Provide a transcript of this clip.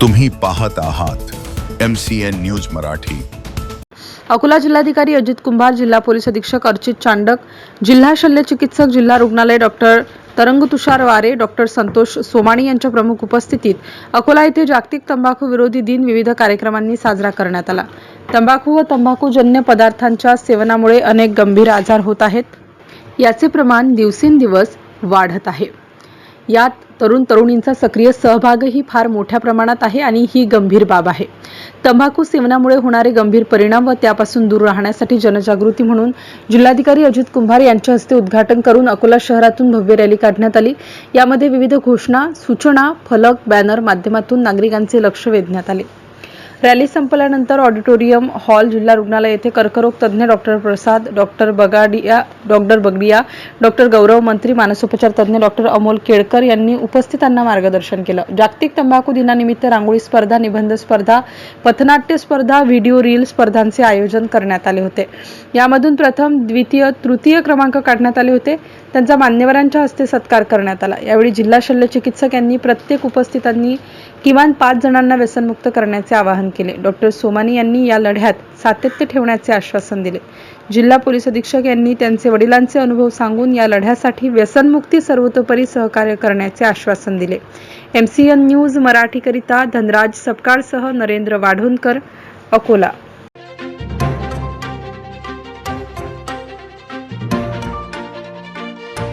तुम्ही पाहत आहात M C N news Marathi. Akola जिल्हाधिकारी अजित कुंभार जिल्हा पोलीस अधीक्षक अर्चित चांडक जिल्हा शल्य चिकित्सक जिल्हा रुग्णालय डॉक्टर तरंग तुषार वारे डॉक्टर संतोष सोमाणी यांच्या प्रमुख उपस्थितीत अकोला येथे जागतिक तंबाखू विरोधी दिन विविध कार्यक्रमांनी साजरा करण्यात आला. तंबाखू व तंबाखूजन्य पदार्थांच्या सेवनामुळे अनेक गंभीर आजार होत आहेत. याचे प्रमाण दिवसेंदिवस वाढत आहे. यात तरुण तरुणींचा सक्रिय सहभागही फार मोठ्या प्रमाणात आहे आणि ही गंभीर बाब आहे. तंबाखू सेवनामुळे होणारे गंभीर परिणाम व त्यापासून दूर राहण्यासाठी जनजागृती म्हणून जिल्हाधिकारी अजित कुंभार यांच्या हस्ते उद्घाटन करून अकोला शहरातून भव्य रॅली काढण्यात आली. यामध्ये विविध घोषणा सूचना फलक बॅनर माध्यमातून नागरिकांचे लक्ष वेधण्यात आले. रॅली संपल्यानंतर ऑडिटोरियम हॉल जिल्हा रुग्णालय येथे कर्करोग तज्ज्ञ doctor Prasad doctor Bagadia doctor Bagadia doctor Gaurav Mantri मानसोपचार तज्ज्ञ डॉक्टर अमोल केळकर यांनी उपस्थितांना मार्गदर्शन केलं. जागतिक तंबाखू दिनानिमित्त रांगोळी स्पर्धा निबंध स्पर्धा पथनाट्य स्पर्धा व्हिडिओ रील स्पर्धांचे आयोजन करण्यात आले होते. यामधून प्रथम द्वितीय तृतीय क्रमांक काढण्यात आले होते. त्यांचा मान्यवरांच्या हस्ते सत्कार करण्यात आला. यावेळी जिल्हा शल्य चिकित्सक यांनी प्रत्येक उपस्थितांनी किमान पाच जणांना व्यसनमुक्त करण्याचे आवाहन केले. डॉक्टर सोमानी यांनी या लढ्यात सातत्य ठेवण्याचे आश्वासन दिले. जिल्हा पोलीस अधीक्षक यांनी त्यांचे वडिलांचे अनुभव सांगून या लढ्यासाठी व्यसनमुक्ती सर्वतोपरी सहकार्य करण्याचे आश्वासन दिले. एम सी एन न्यूज मराठीकरिता धनराज सपकाळसह नरेंद्र वाढोणकर अकोला.